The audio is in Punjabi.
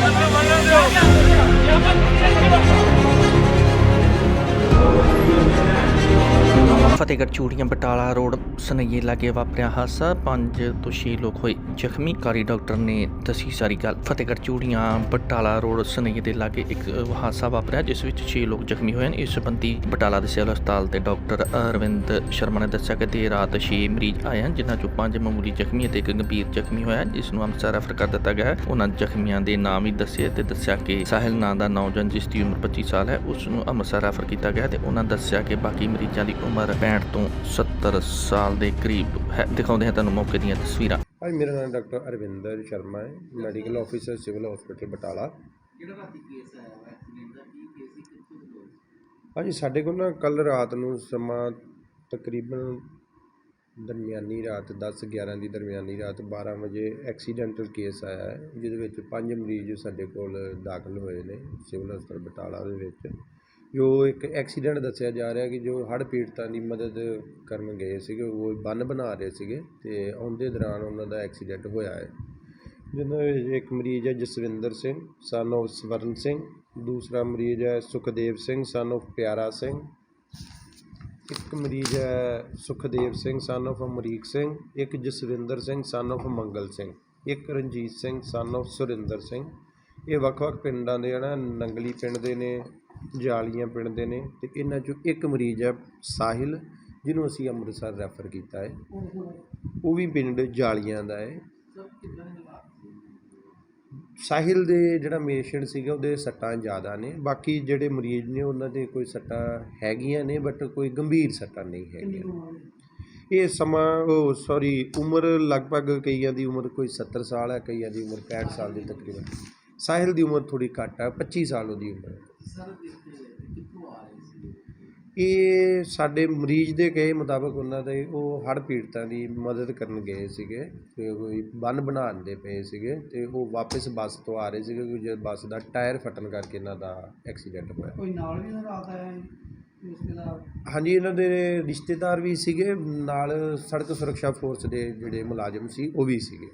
马上，马上。ਫਤਿਹਗੜ੍ਹ ਚੂੜੀਆਂ ਬਟਾਲਾ ਰੋਡ, ਸਨਈਏ ਲਾਗੇ ਵਾਪਰਿਆ ਹਾਦਸਾ। ਪੰਜ ਤੋਂ 6 ਲੋਕ ਹੋਏ ਜ਼ਖਮੀ ਕਾਰੀ ਡਾਕਟਰ ਨੇ ਦੱਸੀ ਸਾਰੀ ਗੱਲ। ਫਤਿਹਗੜ੍ਹ ਚੂੜੀਆਂ ਬਟਾਲਾ ਰੋਡ, ਸਨਈਏ ਦੇ ਲਾਗੇ ਇੱਕ ਹਾਦਸਾ ਵਾਪਰਿਆ, ਜਿਸ ਵਿੱਚ 6 ਲੋਕ ਜ਼ਖਮੀ ਹੋਏ ਹਨ ਇਸ ਸੰਬੰਧੀ ਬਟਾਲਾ ਦੇ ਸਿਵਲ ਹਸਪਤਾਲ ਦੇ ਡਾਕਟਰ ਅਰਵਿੰਦ ਸ਼ਰਮਾ ਨੇ ਦੱਸਿਆ ਕਿ ਦੇਰ ਰਾਤ 6 ਮਰੀਜ਼ ਆਏ ਹਨ, ਜਿਨ੍ਹਾਂ ਚੋਂ ਪੰਜ ਮਾਮੂਲੀ ਜ਼ਖਮੀ ਅਤੇ ਇੱਕ ਗੰਭੀਰ ਜ਼ਖਮੀ ਹੋਇਆ ਜਿਸ ਨੂੰ ਅੰਮ੍ਰਿਤਸਰ ਰੈਫਰ ਕਰ ਦਿੱਤਾ ਗਿਆ ਹੈ। ਉਹਨਾਂ ਜ਼ਖਮੀਆਂ ਦੇ ਨਾਮ ਵੀ ਦੱਸੇ ਤੇ ਦੱਸਿਆ ਕਿ ਸਾਹਿਲ ਨਾਂ ਦਾ ਨੌਜਵਾਨ, ਜਿਸ ਦੀ ਉਮਰ 25 ਸਾਲ ਹੈ, ਉਸ ਨੂੰ ਅੰਮ੍ਰਿਤਸਰ ਰੈਫਰ ਕੀਤਾ ਗਿਆ ਤੇ ਉਹਨਾਂ ਦੱਸਿਆ ਕਿ ਬਾਕੀ ਮਰੀਜ਼ਾਂ ਦੀ ਉਮਰ 65 ਤੋਂ 70 ਸਾਲ ਦੇ ਕਰੀਬ ਹੈ। ਦਿਖਾਉਂਦੇ ਹਾਂ ਤੁਹਾਨੂੰ ਮੌਕੇ ਦੀਆਂ ਤਸਵੀਰਾਂ। ਹਾਂਜੀ ਮੇਰਾ ਨਾਮ ਡਾਕਟਰ ਅਰਵਿੰਦਰ ਸ਼ਰਮਾ ਹੈ। Medical officer civil hospital Batala. ਜਿਹੜਾ ਰਾਤੀ ਕੇਸ ਆਇਆ ਵਾ? ਐਕਸੀਡੈਂਟ ਦਾ ਕੀ ਕੇਸ ਸੀ? ਕਿੱਥੋਂ ਦੀ ਹੋਈ ਹਾਂਜੀ ਸਾਡੇ ਕੋਲ ਨਾ ਕੱਲ ਰਾਤ ਨੂੰ ਸਮਾਂ ਤਕਰੀਬਨ ਦਰਮਿਆਨੀ ਰਾਤ 10 11 ਦੀ ਦਰਮਿਆਨੀ ਰਾਤ 12 ਵਜੇ ਐਕਸੀਡੈਂਟਲ ਕੇਸ ਆਇਆ ਹੈ ਜਿਹਦੇ ਵਿੱਚ ਪੰਜ ਮਰੀਜ਼ ਸਾਡੇ ਕੋਲ ਦਾਖਲ ਹੋਏ ਨੇ ਸਿਵਲ ਹਸਪਤਾਲ ਬਟਾਲਾ ਦੇ ਵਿੱਚ। ਜੋ ਇੱਕ ਐਕਸੀਡੈਂਟ ਦੱਸਿਆ ਜਾ ਰਿਹਾ ਕਿ ਜੋ ਹੜ੍ਹ ਪੀੜਤਾਂ ਦੀ ਮਦਦ ਕਰਨ ਗਏ ਸੀਗੇ, ਉਹ ਬੰਨ ਬਣਾ ਰਹੇ ਸੀਗੇ ਅਤੇ ਉਹਦੇ ਦੌਰਾਨ ਉਹਨਾਂ ਦਾ ਐਕਸੀਡੈਂਟ ਹੋਇਆ ਹੈ। ਜਿਹਨਾਂ ਵਿੱਚ ਇੱਕ ਮਰੀਜ਼ ਹੈ ਜਸਵਿੰਦਰ ਸਿੰਘ ਸਨ of ਸਵਰਨ ਸਿੰਘ, ਦੂਸਰਾ ਮਰੀਜ਼ ਹੈ ਸੁਖਦੇਵ ਸਿੰਘ ਸਨ of ਪਿਆਰਾ ਸਿੰਘ। ਇੱਕ ਮਰੀਜ਼ ਹੈ ਸੁਖਦੇਵ ਸਿੰਘ ਸਨ of ਅਮਰੀਕ ਸਿੰਘ। ਇੱਕ ਜਸਵਿੰਦਰ ਸਿੰਘ ਸਨ of ਮੰਗਲ ਸਿੰਘ। ਇੱਕ ਰਣਜੀਤ ਸਿੰਘ ਸਨ of ਸੁਰਿੰਦਰ ਸਿੰਘ। ਇਹ ਵੱਖ-ਵੱਖ ਪਿੰਡਾਂ ਦੇ ਹਨ, ਨੰਗਲੀ ਪਿੰਡ ਦੇ ਨੇ। ਜਾਲੀਆਂ ਪਿੰਡ ਦੇ ਨੇ ਅਤੇ ਇਹਨਾਂ ਚੋਂ ਇੱਕ ਮਰੀਜ਼ ਹੈ ਸਾਹਿਲ, ਜਿਹਨੂੰ ਅਸੀਂ ਅੰਮ੍ਰਿਤਸਰ ਰੈਫਰ ਕੀਤਾ ਹੈ। ਉਹ ਵੀ ਪਿੰਡ ਜਾਲੀਆਂ ਦਾ ਹੈ। ਸਾਹਿਲ ਦੇ ਜਿਹੜਾ ਪੇਸ਼ੈਂਟ ਸੀਗਾ, ਉਹਦੇ ਸੱਟਾਂ ਜ਼ਿਆਦਾ ਨੇ। ਬਾਕੀ ਜਿਹੜੇ ਮਰੀਜ਼ ਨੇ, ਉਹਨਾਂ ਦੇ ਕੋਈ ਸੱਟਾਂ ਹੈਗੀਆਂ ਨੇ ਬਟ ਕੋਈ ਗੰਭੀਰ ਸੱਟਾਂ ਨਹੀਂ ਹੈਗੀਆਂ। ਇਹ ਸਮਾਂ, ਉਹ ਸੌਰੀ ਉਮਰ ਲਗਭਗ ਕਈਆਂ ਦੀ ਉਮਰ ਕੋਈ 70 ਸਾਲ ਹੈ, ਕਈਆਂ ਦੀ ਉਮਰ 65 ਸਾਲ ਦੀ ਤਕਰੀਬਨ। ਸਾਹਿਲ ਦੀ ਉਮਰ ਥੋੜੀ ਘੱਟ ਹੈ 25 ਸਾਲ ਉਹਦੀ ਉਮਰ ਆ। ਇਹ ਸਾਡੇ ਮਰੀਜ਼ ਦੇ ਕਹੇ ਮੁਤਾਬਕ ਉਹਨਾਂ ਦੇ ਉਹ ਹੜ੍ਹ ਪੀੜਤਾਂ ਦੀ ਮਦਦ ਕਰਨ ਗਏ ਸੀਗੇ ਤੇ ਕੋਈ ਬੰਨ ਬਣਾਉਣ ਦੇ ਪਏ ਸੀਗੇ ਤੇ ਉਹ ਵਾਪਸ ਬੱਸ ਤੋਂ ਆ ਰਹੇ ਸੀਗੇ ਕਿ ਜਦ ਬੱਸ ਦਾ ਟਾਇਰ ਫਟਣ ਕਰਕੇ ਇਹਨਾਂ ਦਾ ਐਕਸੀਡੈਂਟ ਹੋਇਆ। ਕੋਈ ਨਾਲ ਵੀ ਰਾਤ ਆਇਆ ਹੈ ਰਿਸ਼ਤੇਦਾਰ ਹਾਂਜੀ ਇਹਨਾਂ ਦੇ ਰਿਸ਼ਤੇਦਾਰ ਵੀ ਸੀਗੇ ਨਾਲ ਸੜਕ ਸੁਰੱਖਿਆ ਫੋਰਸ ਦੇ ਜਿਹੜੇ ਮੁਲਾਜ਼ਮ ਸੀ ਉਹ ਵੀ ਸੀਗੇ।